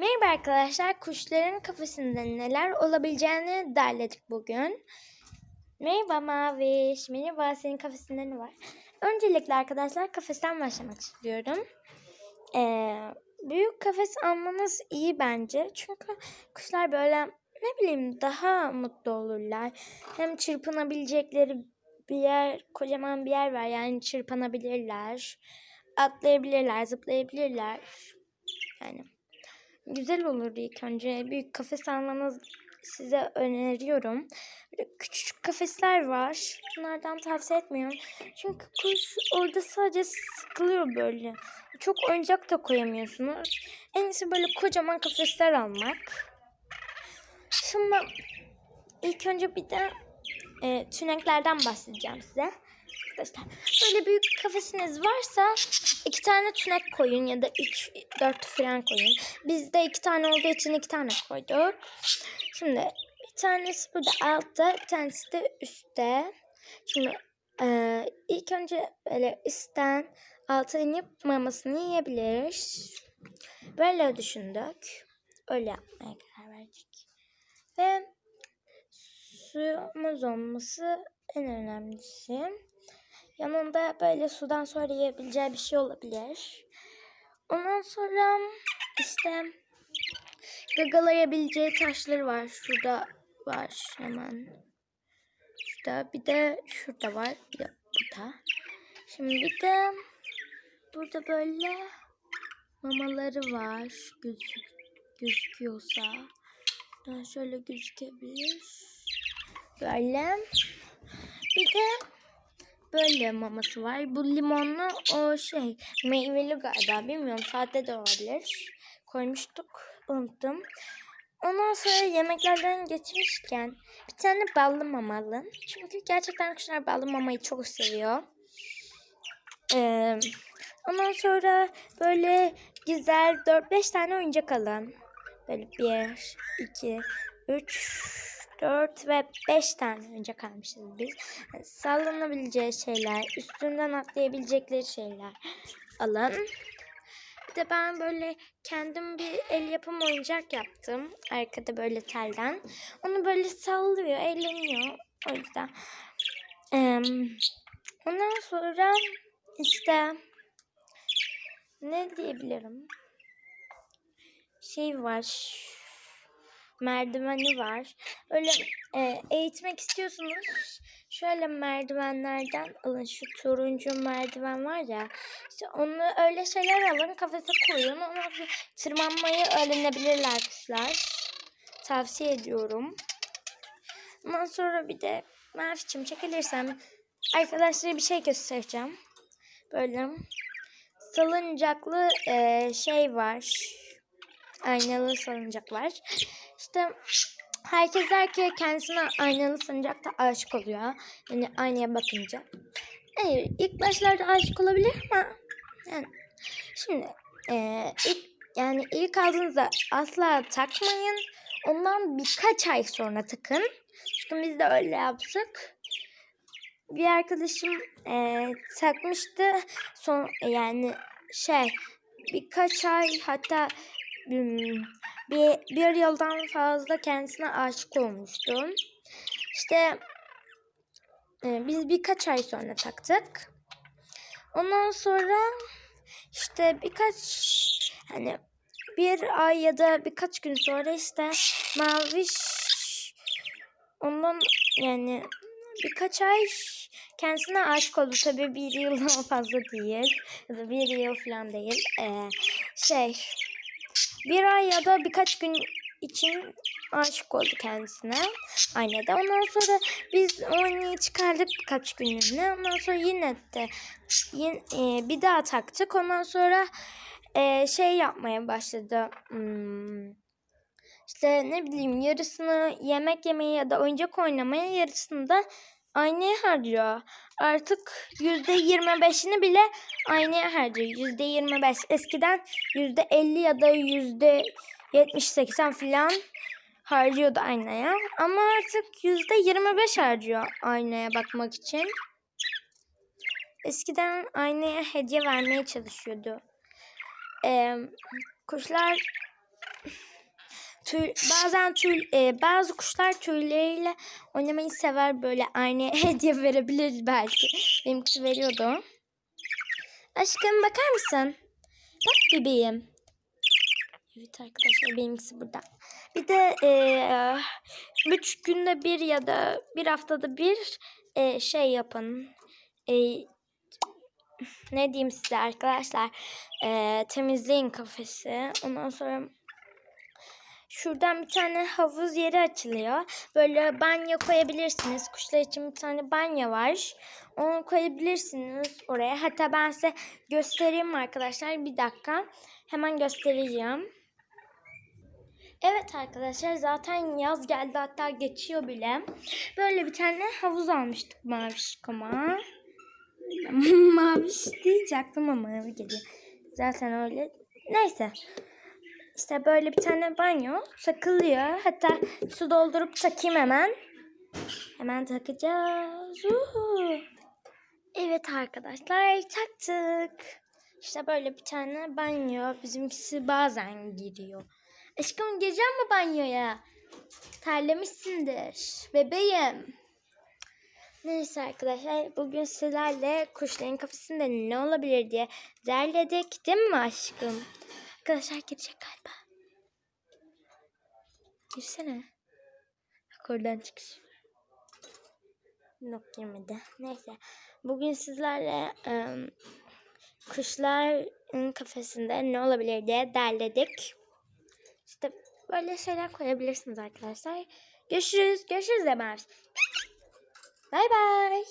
Merhaba arkadaşlar, kuşların kafesinde neler olabileceğini derledik bugün. Merhaba Maviş, merhaba senin kafesinde ne var? Öncelikle arkadaşlar kafesten başlamak istiyorum. Ee, büyük kafes almanız iyi bence. Çünkü kuşlar böyle ne bileyim daha mutlu olurlar. Hem çırpınabilecekleri bir yer, kocaman bir yer var. Yani çırpınabilirler, atlayabilirler, zıplayabilirler. Yani güzel olur ilk önce. Büyük kafes almanız size öneriyorum. Böyle küçük kafesler var. Bunlardan tavsiye etmiyorum. Çünkü kuş orada sadece sıkılıyor böyle. Çok oyuncak da koyamıyorsunuz. En iyisi böyle kocaman kafesler almak. Şimdi ilk önce bir de e, tüneklerden bahsedeceğim size. Arkadaşlar böyle büyük kafesiniz varsa iki tane tünek koyun ya da üç, dört falan koyun. Bizde iki tane olduğu için iki tane koyduk. Şimdi bir tanesi burada altta, bir tanesi de üstte. Şimdi e, ilk önce böyle üstten alta inip mamasını yiyebilir. Böyle düşündük. Öyle yapmaya karar verdik. Ve suyumuz olması en önemlisi. Yanında böyle sudan sonra yiyebileceği bir şey olabilir. Ondan sonra işte gagalayabileceği taşları var. Şurada var hemen. Şurada bir de şurada var. Bir de burada. Şimdi bir de burada böyle mamaları var. Gözük, gözüküyorsa. Şöyle gözükebilir. Böyle. Bir de böyle maması var. Bu limonlu o şey meyveli galiba bilmiyorum sade de olabilir. Koymuştuk unuttum. Ondan sonra yemeklerden geçmişken bir tane ballı mamalı. Çünkü gerçekten kuşlar ballı mamayı çok seviyor. Ee, ondan sonra böyle güzel 4-5 tane oyuncak alın. Böyle 1, 2, 3, 4 ve 5 tane oyuncak almışız biz. Sallanabileceği şeyler, üstünden atlayabilecekleri şeyler alın. Bir de ben böyle kendim bir el yapım oyuncak yaptım. Arkada böyle telden. Onu böyle sallıyor, eğleniyor. O yüzden. Ee, ondan sonra işte ne diyebilirim? Şey var merdiveni var. Öyle e, eğitmek istiyorsunuz. Şöyle merdivenlerden alın. Şu turuncu merdiven var ya. İşte onu öyle şeyler alın. Kafese koyun. Bir tırmanmayı öğrenebilirler kuşlar. Tavsiye ediyorum. Ondan sonra bir de Maviç'im çekilirsem arkadaşlara bir şey göstereceğim. Böyle salıncaklı e, şey var. Aynalı salıncak var. İşte herkes der ki kendisine aynalı salıncakta aşık oluyor. Yani aynaya bakınca. Hayır ilk başlarda aşık olabilir ama yani şimdi e, ilk yani ilk aldığınızda asla takmayın. Ondan birkaç ay sonra takın. Çünkü biz de öyle yaptık. Bir arkadaşım e, takmıştı. Son yani şey birkaç ay hatta bir, bir yıldan fazla kendisine aşık olmuştum. İşte e, biz birkaç ay sonra taktık. Ondan sonra işte birkaç hani bir ay ya da birkaç gün sonra işte Maviş ondan yani birkaç ay kendisine aşık oldu. Tabii bir yıldan fazla değil. Ya da bir yıl falan değil. Ee, şey bir ay ya da birkaç gün için aşık oldu kendisine. Aynada. Ondan sonra biz o aynayı çıkardık birkaç günlüğüne. Ondan sonra yine de yine, e, bir daha taktık. Ondan sonra e, şey yapmaya başladı. Hmm, işte ne bileyim yarısını yemek yemeye ya da oyuncak oynamaya yarısını da aynaya harcıyor. Artık yüzde yirmi beşini bile aynaya harcıyor. Yüzde yirmi beş. Eskiden yüzde elli ya da yüzde yetmiş seksen falan harcıyordu aynaya. Ama artık yüzde yirmi beş harcıyor aynaya bakmak için. Eskiden aynaya hediye vermeye çalışıyordu. Ee, kuşlar tüy, bazen tüy, e, bazı kuşlar tüyleriyle oynamayı sever böyle aynı hediye verebilir belki. Benimkisi veriyordu. Aşkım bakar mısın? Bak bebeğim. Evet arkadaşlar benimkisi burada. Bir de e, üç günde bir ya da bir haftada bir e, şey yapın. E, ne diyeyim size arkadaşlar. E, temizleyin kafesi. Ondan sonra şuradan bir tane havuz yeri açılıyor. Böyle banyo koyabilirsiniz. Kuşlar için bir tane banyo var. Onu koyabilirsiniz oraya. Hatta ben size göstereyim arkadaşlar. Bir dakika. Hemen göstereceğim. Evet arkadaşlar zaten yaz geldi hatta geçiyor bile. Böyle bir tane havuz almıştık Mavişkom'a. Maviş deyince aklıma mavi geliyor. Zaten öyle. Neyse. İşte böyle bir tane banyo takılıyor. Hatta su doldurup takayım hemen. Hemen takacağız. Uhu. Evet arkadaşlar taktık. İşte böyle bir tane banyo. Bizimkisi bazen giriyor. Aşkım gireceğim mi banyoya? Terlemişsindir. Bebeğim. Neyse arkadaşlar bugün sizlerle kuşların kafasında ne olabilir diye derledik değil mi aşkım? Arkadaşlar girecek galiba. Girsene. Bak oradan çıkış. Yok girmedi. Neyse. Bugün sizlerle ım, kuşların kafesinde ne olabilir diye derledik. İşte böyle şeyler koyabilirsiniz arkadaşlar. Görüşürüz. Görüşürüz Emel. Bay bay.